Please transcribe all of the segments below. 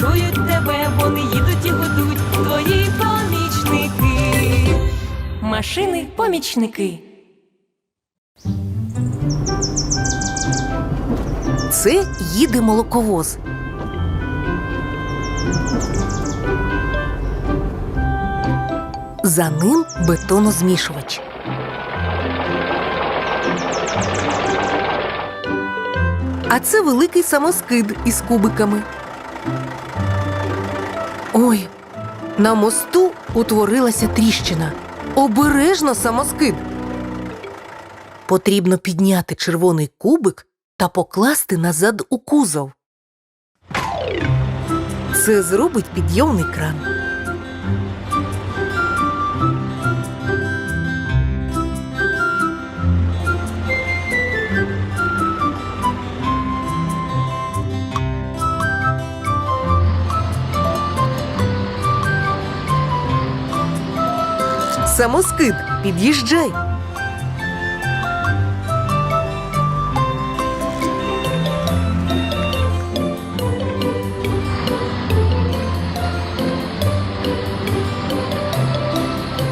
чують тебе, вони їдуть і гудуть. Твої помічники. Машини, помічники. Це їде молоковоз. За ним бетонозмішувач. А це великий самоскид із кубиками. Ой, на мосту утворилася тріщина. Обережно самоскид. Потрібно підняти червоний кубик та покласти назад у кузов. Це зробить підйомний кран. Самоскид, під'їжджай.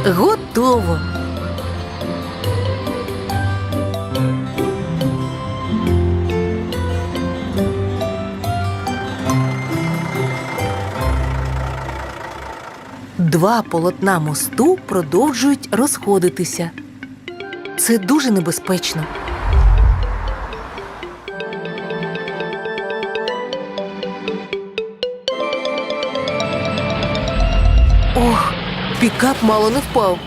Готово. Два полотна мосту продовжують розходитися. Це дуже небезпечно. Ох, пікап мало не впав.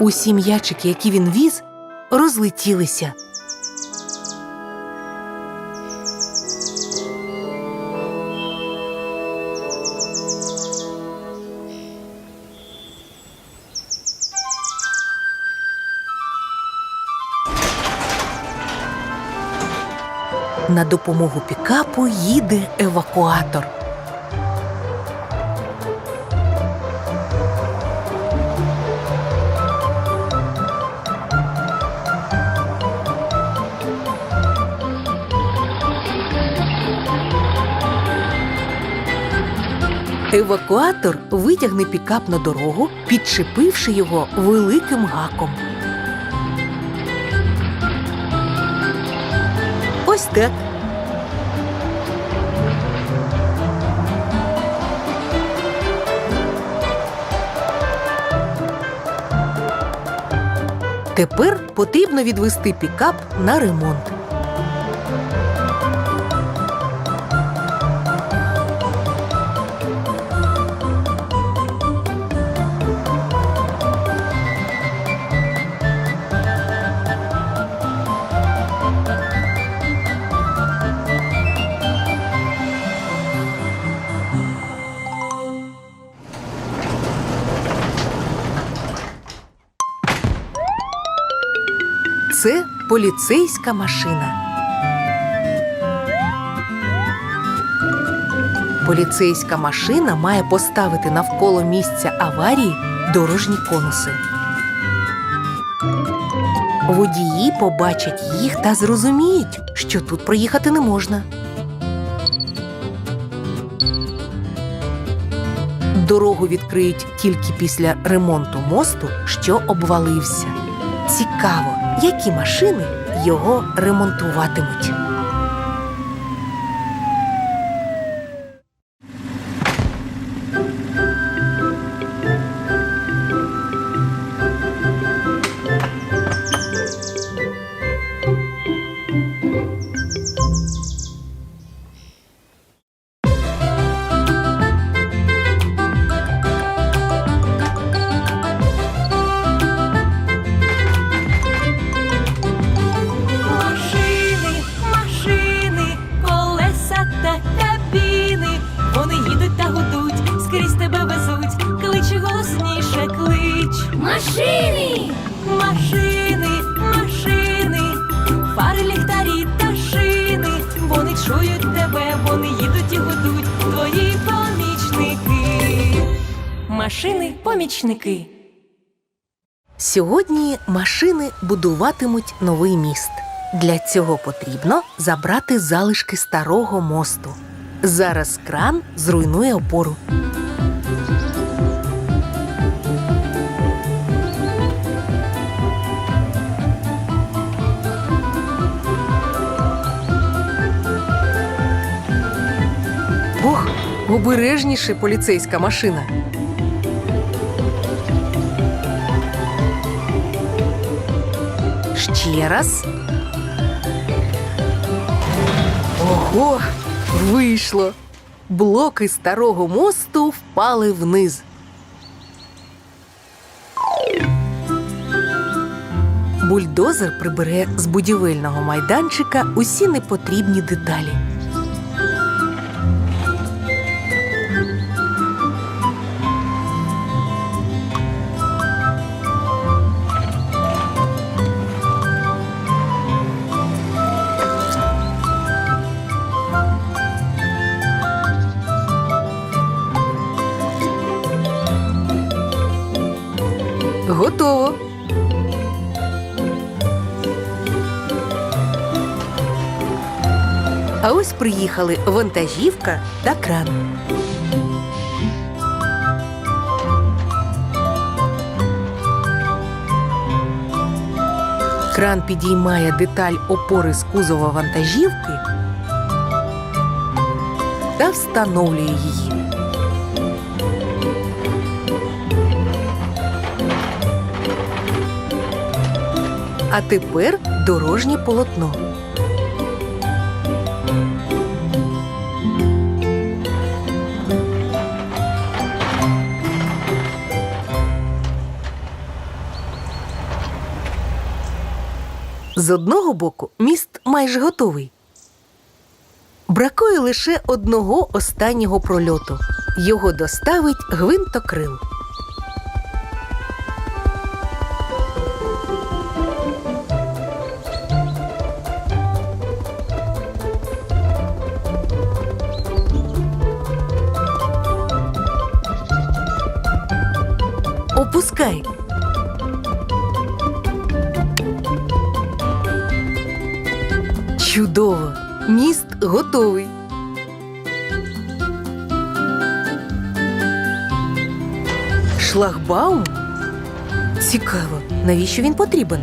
Усі м'ячики, які він віз, розлетілися. На допомогу пікапу їде евакуатор. Евакуатор витягне пікап на дорогу, підчепивши його великим гаком. Ось так. Тепер потрібно відвести пікап на ремонт. Поліцейська машина. Поліцейська машина має поставити навколо місця аварії дорожні конуси. Водії побачать їх та зрозуміють, що тут проїхати не можна. Дорогу відкриють тільки після ремонту мосту, що обвалився. Цікаво, які машини його ремонтуватимуть. Машини, машини, машини, фари, ліхтарі та шини. Вони чують тебе, вони їдуть і гудуть. Твої помічники. Машини, помічники. Сьогодні машини будуватимуть новий міст. Для цього потрібно забрати залишки старого мосту. Зараз кран зруйнує опору. Обережніше поліцейська машина. Ще раз. Ого, вийшло. Блоки старого мосту впали вниз. Бульдозер прибере з будівельного майданчика усі непотрібні деталі. Ось приїхали вантажівка та кран. Кран підіймає деталь опори з кузова вантажівки та встановлює її. А тепер дорожнє полотно. З одного боку міст майже готовий. Бракує лише одного останнього прольоту. Його доставить гвинтокрил. Чудово! Міст готовий. Шлагбаум? Цікаво, навіщо він потрібен?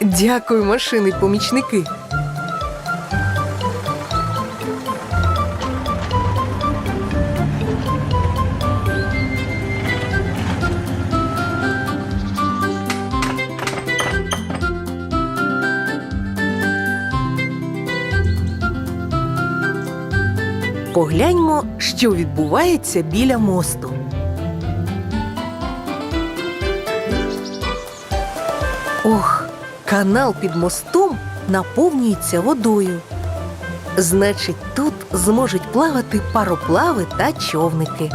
Дякую, машини помічники. Погляньмо, що відбувається біля мосту. Ох, канал під мостом наповнюється водою. Значить, тут зможуть плавати пароплави та човники.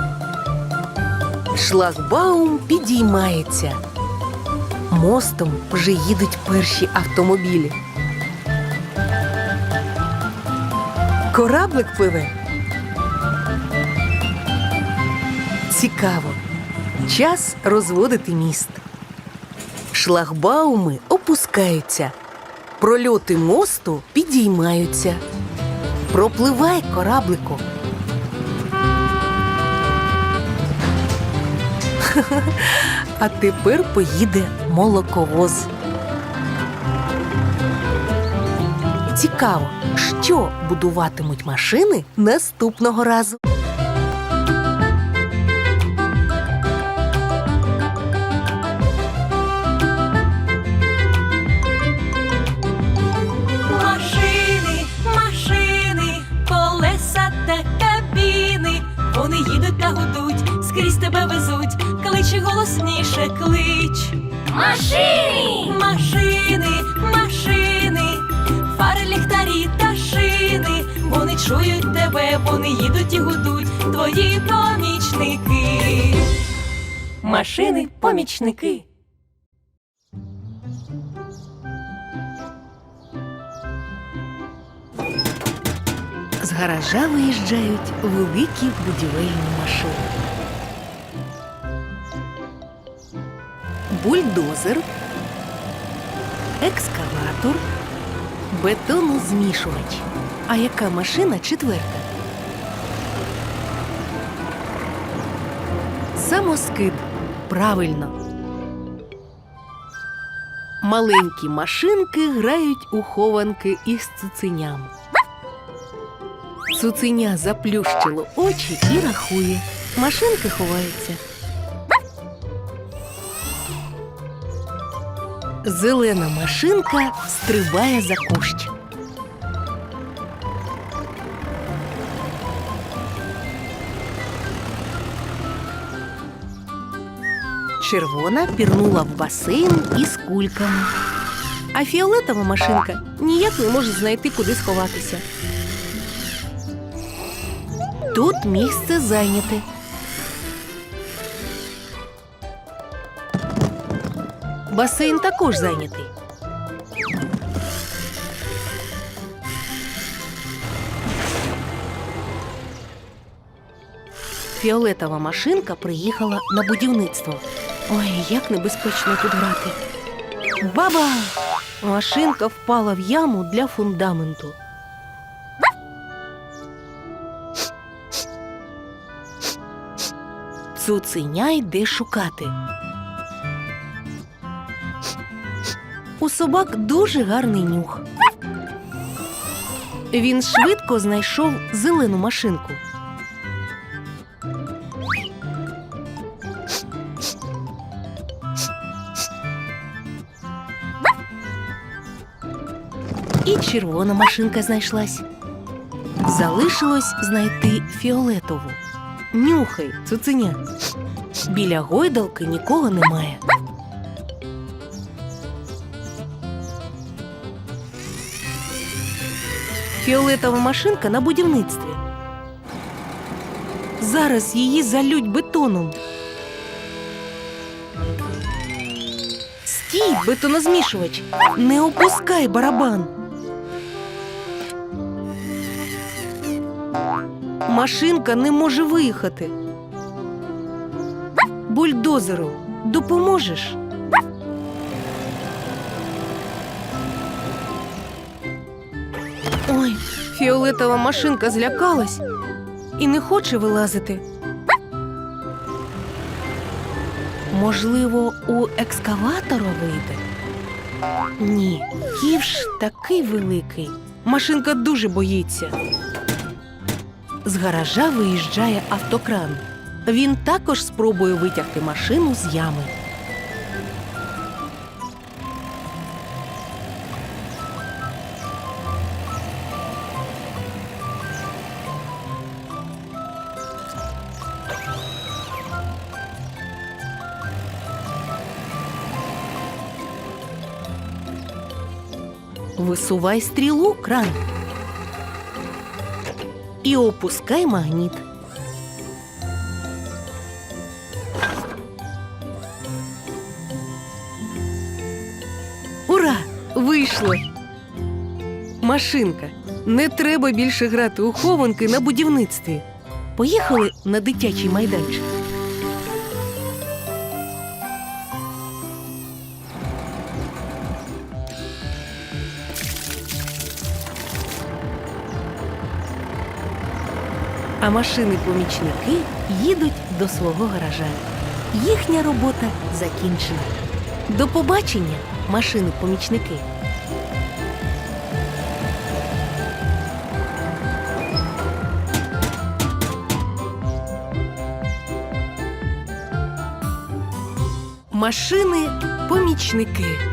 Шлагбаум підіймається. Мостом вже їдуть перші автомобілі. Кораблик пливе. Цікаво. Час розводити міст. Шлагбауми опускаються. Прольоти мосту підіймаються. Пропливай, кораблику. А тепер поїде молоковоз. Цікаво, що будуватимуть машини наступного разу. Кличе голосніше, клич. Машини! Машини, машини, фари, ліхтарі та шини. Вони чують тебе, вони їдуть і гудуть, твої помічники. Машини, помічники. З гаража виїжджають великі будівельні машини. Бульдозер, екскаватор, бетонозмішувач. А яка машина четверта? Самоскид. Правильно. Маленькі машинки грають у хованки із цуценям. Цуценя заплющило очі і рахує. Машинки ховаються. Зелена машинка стрибає за кущ. Червона пірнула в басейн із кульками. А фіолетова машинка ніяк не може знайти, куди сховатися. Тут місце зайняте. Басейн також зайнятий. Фіолетова машинка приїхала на будівництво. Ой, як небезпечно тут грати. Баба! Машинка впала в яму для фундаменту. Цуценя йде шукати. У собак дуже гарний нюх. Він швидко знайшов зелену машинку. І червона машинка знайшлась. Залишилось знайти фіолетову. Нюхай, цуценя. Біля гойдалки нікого немає. Фіолетова машинка на будівництві. Зараз її залють бетоном. Стій, бетонозмішувач! Не опускай барабан. Машинка не може виїхати. Бульдозеру, допоможеш? Фіолетова машинка злякалась і не хоче вилазити. Можливо, у екскаватора вийде? Ні, ківш такий великий. Машинка дуже боїться. З гаража виїжджає автокран. Він також спробує витягти машину з ями. Висувай стрілу, кран. І опускай магніт. Ура! Вийшло! Машинка. Не треба більше грати у хованки на будівництві. Поїхали на дитячий майданчик. А машини-помічники їдуть до свого гаража. Їхня робота закінчена. До побачення, машини-помічники. Машини-помічники.